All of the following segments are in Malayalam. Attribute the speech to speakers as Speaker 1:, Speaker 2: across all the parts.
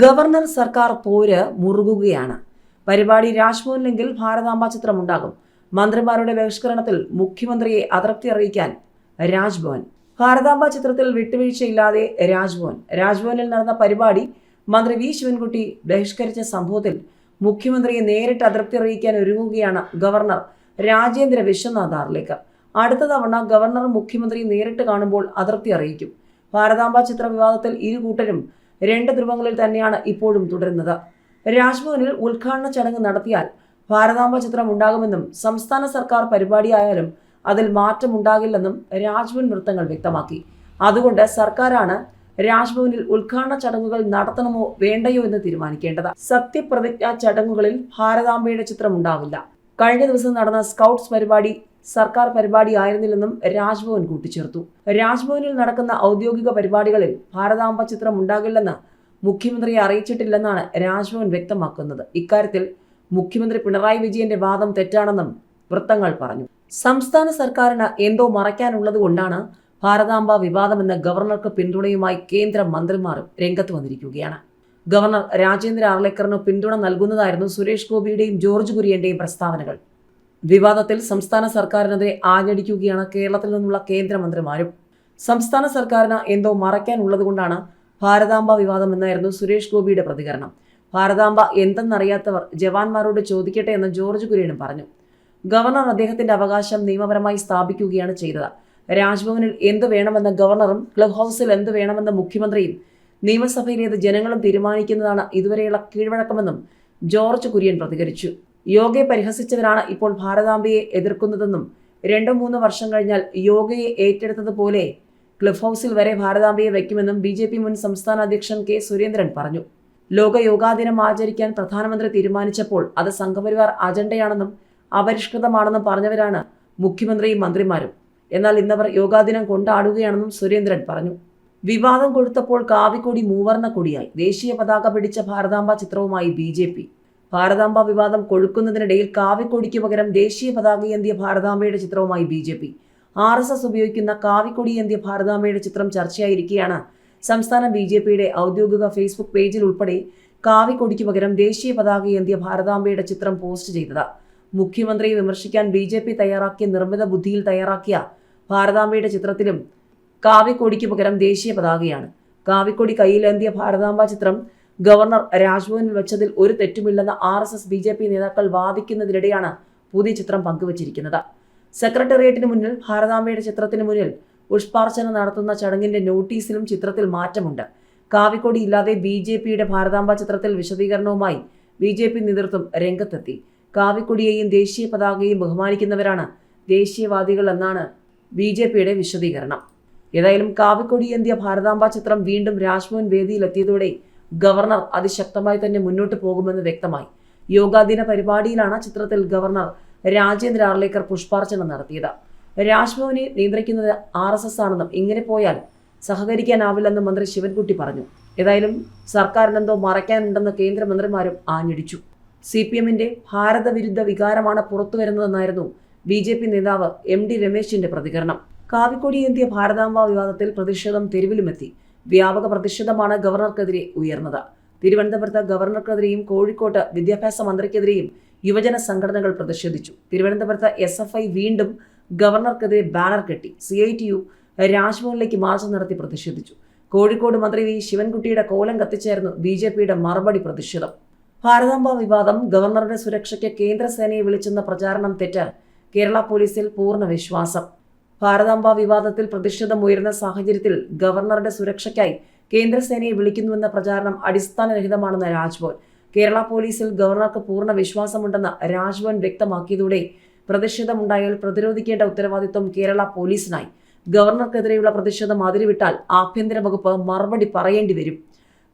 Speaker 1: ഗവർണർ സർക്കാർ പോര് മുറുകുകയാണ്. പരിപാടി രാജ്ഭവനിലെങ്കിൽ ഭാരതാംബ ചിത്രം ഉണ്ടാകും മന്ത്രിമാരുടെ ബഹിഷ്കരണത്തിൽ മുഖ്യമന്ത്രിയെ അതൃപ്തി അറിയിക്കാൻ രാജ്ഭവൻ. ഭാരതാംബ ചിത്രത്തിൽ വിട്ടുവീഴ്ചയില്ലാതെ രാജ്ഭവൻ. രാജ്ഭവനിൽ നടന്ന പരിപാടി മന്ത്രി വി. ശിവൻകുട്ടി ബഹിഷ്കരിച്ച സംഭവത്തിൽ മുഖ്യമന്ത്രിയെ നേരിട്ട് അതൃപ്തി അറിയിക്കാൻ ഒരുങ്ങുകയാണ് ഗവർണർ രാജേന്ദ്ര വിശ്വനാഥ് ആർലേക്കർ അടുത്ത തവണ ഗവർണർ മുഖ്യമന്ത്രി നേരിട്ട് കാണുമ്പോൾ അതൃപ്തി അറിയിക്കും. ഭാരതാംബ ചിത്ര വിവാദത്തിൽ ഇരു കൂട്ടരും രണ്ട് ധ്രുവങ്ങളിൽ തന്നെയാണ് ഇപ്പോഴും തുടരുന്നത്. രാജ്ഭവനിൽ ഉദ്ഘാടന ചടങ്ങ് നടത്തിയാൽ ഭാരതാംബ ചിത്രം ഉണ്ടാകുമെന്നും സംസ്ഥാന സർക്കാർ പരിപാടിയായാലും അതിൽ മാറ്റമുണ്ടാകില്ലെന്നും രാജ്ഭവൻ വൃത്തങ്ങൾ വ്യക്തമാക്കി. അതുകൊണ്ട് സർക്കാരാണ് രാജ്ഭവനിൽ ഉദ്ഘാടന ചടങ്ങുകൾ നടത്തണമോ വേണ്ടയോ എന്ന് തീരുമാനിക്കേണ്ടത്. സത്യപ്രതിജ്ഞാ ചടങ്ങുകളിൽ ഭാരതാംബയുടെ ചിത്രം ഉണ്ടാവില്ല. കഴിഞ്ഞ ദിവസം നടന്ന സ്കൗട്ട്സ് പരിപാടി സർക്കാർ പരിപാടി ആയിരുന്നില്ലെന്നും രാജ്ഭവൻ കൂട്ടിച്ചേർത്തു. രാജ്ഭവനിൽ നടക്കുന്ന ഔദ്യോഗിക പരിപാടികളിൽ ഭാരതാംബ ചിത്രം ഉണ്ടാകില്ലെന്ന് മുഖ്യമന്ത്രിയെ അറിയിച്ചിട്ടില്ലെന്നാണ് രാജ്ഭവൻ വ്യക്തമാക്കുന്നത്. ഇക്കാര്യത്തിൽ മുഖ്യമന്ത്രി പിണറായി വിജയന്റെ വാദം തെറ്റാണെന്നും വൃത്തങ്ങൾ പറഞ്ഞു. സംസ്ഥാന സർക്കാരിന് എന്തോ മറയ്ക്കാനുള്ളത് കൊണ്ടാണ് ഭാരതാംബ വിവാദമെന്ന് ഗവർണർക്ക് പിന്തുണയുമായി കേന്ദ്ര മന്ത്രിമാരും രംഗത്ത് വന്നിരിക്കുകയാണ്. ഗവർണർ രാജേന്ദ്ര ആർലേക്കറിന് പിന്തുണ നൽകുന്നതായിരുന്നു സുരേഷ് ഗോപിയുടെയും ജോർജ് കുര്യന്റെയും പ്രസ്താവനകൾ. വിവാദത്തിൽ സംസ്ഥാന സർക്കാരിനെതിരെ ആഞ്ഞടിക്കുകയാണ് കേരളത്തിൽ നിന്നുള്ള കേന്ദ്രമന്ത്രിമാരും. സംസ്ഥാന സർക്കാരിന് എന്തോ മറയ്ക്കാനുള്ളതുകൊണ്ടാണ് ഭാരതാംബ വിവാദം എന്നായിരുന്നു സുരേഷ് ഗോപിയുടെ പ്രതികരണം. ഭാരതാംബ എന്തെന്നറിയാത്തവർ ജവാന്മാരോട് ചോദിക്കട്ടെ എന്ന് ജോർജ് കുര്യനും പറഞ്ഞു. ഗവർണർ അദ്ദേഹത്തിന്റെ അവകാശം നിയമപരമായി സ്ഥാപിക്കുകയാണ് ചെയ്തത്. രാജ്ഭവനിൽ എന്ത് വേണമെന്ന് ഗവർണറും ക്ലബ് ഹൗസിൽ എന്ത് വേണമെന്ന് മുഖ്യമന്ത്രിയും നിയമസഭയിലേത് ജനങ്ങളും തീരുമാനിക്കുന്നതാണ് ഇതുവരെയുള്ള കീഴ്വഴക്കമെന്നും ജോർജ് കുര്യൻ പ്രതികരിച്ചു. യോഗയെ പരിഹസിച്ചവരാണ് ഇപ്പോൾ ഭാരതാംബയെ എതിർക്കുന്നതെന്നും രണ്ടോ മൂന്നോ വർഷം കഴിഞ്ഞാൽ യോഗയെ ഏറ്റെടുത്തതുപോലെ ക്ലിഫ് ഹൗസിൽ വരെ ഭാരതാംബയെ വയ്ക്കുമെന്നും ബി ജെ പി മുൻ സംസ്ഥാന അധ്യക്ഷൻ കെ സുരേന്ദ്രൻ പറഞ്ഞു. ലോക യോഗാ ദിനം ആചരിക്കാൻ പ്രധാനമന്ത്രി തീരുമാനിച്ചപ്പോൾ അത് സംഘപരിവാർ അജണ്ടയാണെന്നും അപരിഷ്കൃതമാണെന്നും പറഞ്ഞവരാണ് മുഖ്യമന്ത്രിയും മന്ത്രിമാരും. എന്നാൽ ഇന്നവർ യോഗാ ദിനം കൊണ്ടാടുകയാണെന്നും സുരേന്ദ്രൻ പറഞ്ഞു. വിവാദം കൊഴുത്തപ്പോൾ കാവിക്കൊടി മൂവർണ കൊടിയായി ദേശീയ പതാക പിടിച്ച ഭാരതാംബ ചിത്രവുമായി ബി ഭാരതാംബ വിവാദം കൊഴുക്കുന്നതിനിടയിൽ കാവിക്കൊടിക്ക് പകരം ദേശീയ പതാകയേന്തിയ ഭാരതാംബയുടെ ചിത്രവുമായി B J P. R S S ഉപയോഗിക്കുന്ന കാവിക്കൊടി ഏന്തിയ ഭാരതാംബയുടെ ചിത്രം ചർച്ചയായിരിക്കെയാണ് സംസ്ഥാന ബി ജെ പിയുടെ ഔദ്യോഗിക ഫേസ്ബുക്ക് പേജിൽ ഉൾപ്പെടെ കാവിക്കൊടിക്ക് പകരം ദേശീയ പതാക ഏന്തിയ ഭാരതാംബയുടെ ചിത്രം പോസ്റ്റ് ചെയ്തത്. മുഖ്യമന്ത്രിയെ വിമർശിക്കാൻ ബി ജെ പി തയ്യാറാക്കിയ നിർമ്മിത ബുദ്ധിയിൽ തയ്യാറാക്കിയ ഭാരതാംബയുടെ ചിത്രത്തിലും കാവിക്കൊടിക്ക് പകരം ദേശീയ പതാകയാണ്. കാവിക്കൊടി കയ്യിലേന്തിയ ഭാരതാംബ ചിത്രം ഗവർണർ രാജ്ഭവനിൽ വെച്ചതിൽ ഒരു തെറ്റുമില്ലെന്ന് R S S B J P നേതാക്കൾ വാദിക്കുന്നതിനിടെയാണ് പുതിയ ചിത്രം പങ്കുവച്ചിരിക്കുന്നത്. സെക്രട്ടേറിയറ്റിന് മുന്നിൽ ഭാരതാംബയുടെ ചിത്രത്തിന് മുന്നിൽ പുഷ്പാർച്ചന നടത്തുന്ന ചടങ്ങിന്റെ നോട്ടീസിലും ചിത്രത്തിൽ മാറ്റമുണ്ട്. കാവിക്കൊടി ഇല്ലാതെ ബി ജെ പിയുടെ ഭാരതാംബ ചിത്രത്തിൽ വിശദീകരണവുമായി ബി ജെ പി നേതൃത്വം രംഗത്തെത്തി. കാവിക്കൊടിയെയും ദേശീയ പതാകയെയും ബഹുമാനിക്കുന്നവരാണ് ദേശീയവാദികൾ എന്നാണ് ബി ജെ പിയുടെ വിശദീകരണം. ഏതായാലും കാവിക്കൊടി എന്തിയ ഭാരതാംബ ചിത്രം വീണ്ടും രാജ്ഭവൻ വേദിയിലെത്തിയതോടെ ഗവർണർ അതിശക്തമായി തന്നെ മുന്നോട്ട് പോകുമെന്ന് വ്യക്തമായി. യോഗാദിന പരിപാടിയിലാണ് ചിത്രത്തിൽ ഗവർണർ രാജേന്ദ്ര ആർലേക്കർ പുഷ്പാർച്ചന നടത്തിയത്. രാജ്ഭവനെ നിയന്ത്രിക്കുന്നത് ആർ എസ് എസ് ആണെന്നും ഇങ്ങനെ പോയാൽ സഹകരിക്കാനാവില്ലെന്നും മന്ത്രി ശിവൻകുട്ടി പറഞ്ഞു. ഏതായാലും സർക്കാരിനെന്തോ മറയ്ക്കാനുണ്ടെന്ന് കേന്ദ്രമന്ത്രിമാരും ആഞ്ഞടിച്ചു. സി പി എമ്മിന്റെ ഭാരതവിരുദ്ധ വികാരമാണ് പുറത്തു വരുന്നതെന്നായിരുന്നു ബി ജെ പി നേതാവ് എം ഡി രമേശിന്റെ പ്രതികരണം. കാവിക്കൊടിയേന്തിയ ഭാരതാംബ വിവാദത്തിൽ പ്രതിഷേധം തെരുവിലുമെത്തി. വ്യാപക പ്രതിഷേധമാണ് ഗവർണർക്കെതിരെ ഉയർന്നത്. തിരുവനന്തപുരത്ത് ഗവർണർക്കെതിരെയും കോഴിക്കോട്ട് വിദ്യാഭ്യാസ മന്ത്രിക്കെതിരെയും യുവജന സംഘടനകൾ പ്രതിഷേധിച്ചു. തിരുവനന്തപുരത്ത് എസ് എഫ് ഐ വീണ്ടും ഗവർണർക്കെതിരെ ബാനർ കെട്ടി. സി ഐ ടി യു രാജ്ഭവനിലേക്ക് മാർച്ച് നടത്തി പ്രതിഷേധിച്ചു. കോഴിക്കോട് മന്ത്രി വി ശിവൻകുട്ടിയുടെ കോലം കത്തിച്ചായിരുന്നു ബി ജെ പിയുടെ മറുപടി പ്രതിഷേധം. ഭാരതാംബ വിവാദം ഗവർണറുടെ സുരക്ഷയ്ക്ക് കേന്ദ്രസേനയെ വിളിച്ചെന്ന പ്രചാരണം തെറ്റ് കേരള പോലീസിൽ പൂർണ വിശ്വാസം. ഭാരതാംബ വിവാദത്തിൽ പ്രതിഷേധം ഉയർന്ന സാഹചര്യത്തിൽ ഗവർണറുടെ സുരക്ഷയ്ക്കായി കേന്ദ്രസേനയെ വിളിക്കുന്നുവെന്ന പ്രചാരണം അടിസ്ഥാനരഹിതമാണെന്ന് രാജ്ഭവൻ. കേരള പോലീസിൽ ഗവർണർക്ക് പൂർണ വിശ്വാസമുണ്ടെന്ന് രാജ്ഭവൻ വ്യക്തമാക്കിയതോടെ പ്രതിഷേധമുണ്ടായാൽ പ്രതിരോധിക്കേണ്ട ഉത്തരവാദിത്വം കേരള പോലീസിനായി. ഗവർണർക്കെതിരെയുള്ള പ്രതിഷേധം അതിരുവിട്ടാൽ ആഭ്യന്തര വകുപ്പ് മറുപടി പറയേണ്ടി വരും.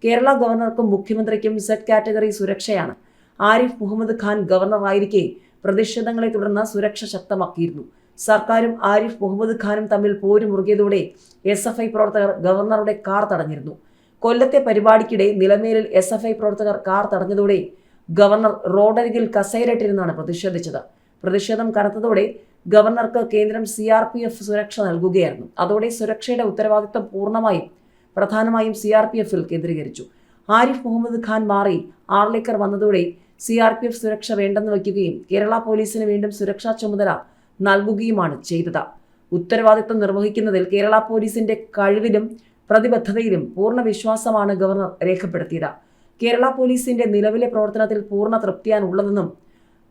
Speaker 1: കേരള ഗവർണർക്കും മുഖ്യമന്ത്രിക്കും സെറ്റ് കാറ്റഗറി സുരക്ഷയാണ്. ആരിഫ് മുഹമ്മദ് ഖാൻ ഗവർണറായിരിക്കെ പ്രതിഷേധങ്ങളെ തുടർന്ന് സുരക്ഷ ശക്തമാക്കിയിരുന്നു. സർക്കാരും ആരിഫ് മുഹമ്മദ് ഖാനും തമ്മിൽ പോരുമുറുകിയതോടെ എസ് എഫ് ഐ പ്രവർത്തകർ ഗവർണറുടെ കാർ തടഞ്ഞിരുന്നു. കൊല്ലത്തെ പരിപാടിക്കിടെ നിലമേലിൽ എസ് എഫ് ഐ പ്രവർത്തകർ കാർ തടഞ്ഞതോടെ ഗവർണർ റോഡരികിൽ കസേരയിട്ടിരുന്നാണ് പ്രതിഷേധിച്ചത്. പ്രതിഷേധം കനത്തതോടെ ഗവർണർക്ക് കേന്ദ്രം സി ആർ പി എഫ് സുരക്ഷ നൽകുകയായിരുന്നു. അതോടെ സുരക്ഷയുടെ ഉത്തരവാദിത്വം പൂർണമായും പ്രധാനമായും സി ആർ പി എഫിൽ കേന്ദ്രീകരിച്ചു. ആരിഫ് മുഹമ്മദ് ഖാൻ മാറി ആർലേക്കർ വന്നതോടെ സി ആർ പി എഫ് സുരക്ഷ വേണ്ടെന്ന് വയ്ക്കുകയും കേരള പോലീസിന് വീണ്ടും സുരക്ഷാ ചുമതല നൽകുകയുമാണ് ചെയ്തത്. ഉത്തരവാദിത്തം നിർവഹിക്കുന്നതിൽ കേരള പോലീസിന്റെ കഴിവിലും പ്രതിബദ്ധതയിലും പൂർണ വിശ്വാസമാണ് ഗവർണർ രേഖപ്പെടുത്തിയത്. കേരള പോലീസിന്റെ നിലവിലെ പ്രവർത്തനത്തിൽ പൂർണ തൃപ്തിയാണുള്ളതെന്നും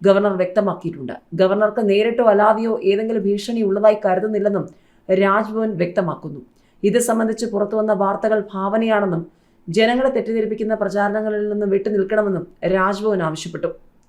Speaker 1: ഗവർണർ വ്യക്തമാക്കിയിട്ടുണ്ട്. ഗവർണർക്ക് നേരിട്ടോ അല്ലാതെയോ ഏതെങ്കിലും ഭീഷണി ഉള്ളതായി കരുതുന്നില്ലെന്നും രാജ്ഭവൻ വ്യക്തമാക്കുന്നു. ഇത് സംബന്ധിച്ച് പുറത്തുവന്ന വാർത്തകൾ ഭാവനയാണെന്നും ജനങ്ങളെ തെറ്റിദ്ധരിപ്പിക്കുന്ന പ്രചാരണങ്ങളിൽ നിന്ന് വിട്ടുനിൽക്കണമെന്നും രാജ്ഭവൻ ആവശ്യപ്പെട്ടു.